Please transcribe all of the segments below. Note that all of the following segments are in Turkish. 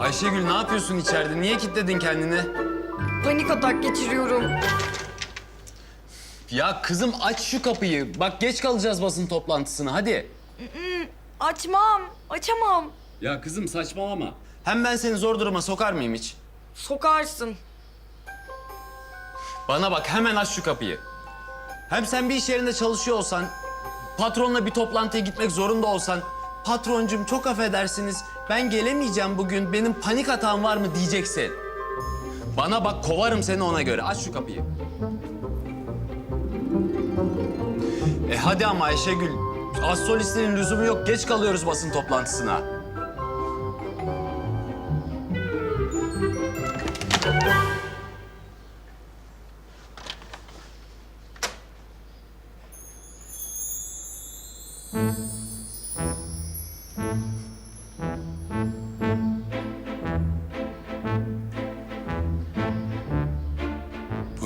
Ayşegül ne yapıyorsun içeride? Niye kilitledin kendini? Panik atak geçiriyorum. Ya kızım aç şu kapıyı. Bak geç kalacağız basın toplantısına hadi. Açmam, açamam. Ya kızım saçmalama. Hem ben seni zor duruma sokar mıyım hiç? Sokarsın. Bana bak hemen aç şu kapıyı. Hem sen bir iş yerinde çalışıyor olsan, patronla bir toplantıya gitmek zorunda olsan, patroncum çok affedersiniz ben gelemeyeceğim bugün benim panik atağım var mı diyeceksin. Bana bak kovarım seni ona göre aç şu kapıyı. E hadi ama Ayşegül. Az solistlerin lüzumu yok. Geç kalıyoruz basın toplantısına.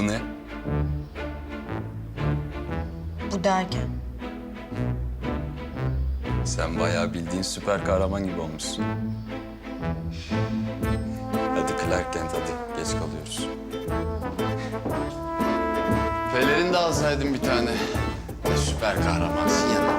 Bu ne? Bu derken? Sen bayağı bildiğin süper kahraman gibi olmuşsun. Hadi Clark Kent hadi. Geç kalıyoruz. Pelerin de alsaydın bir tane. Ne süper kahramansın olsa.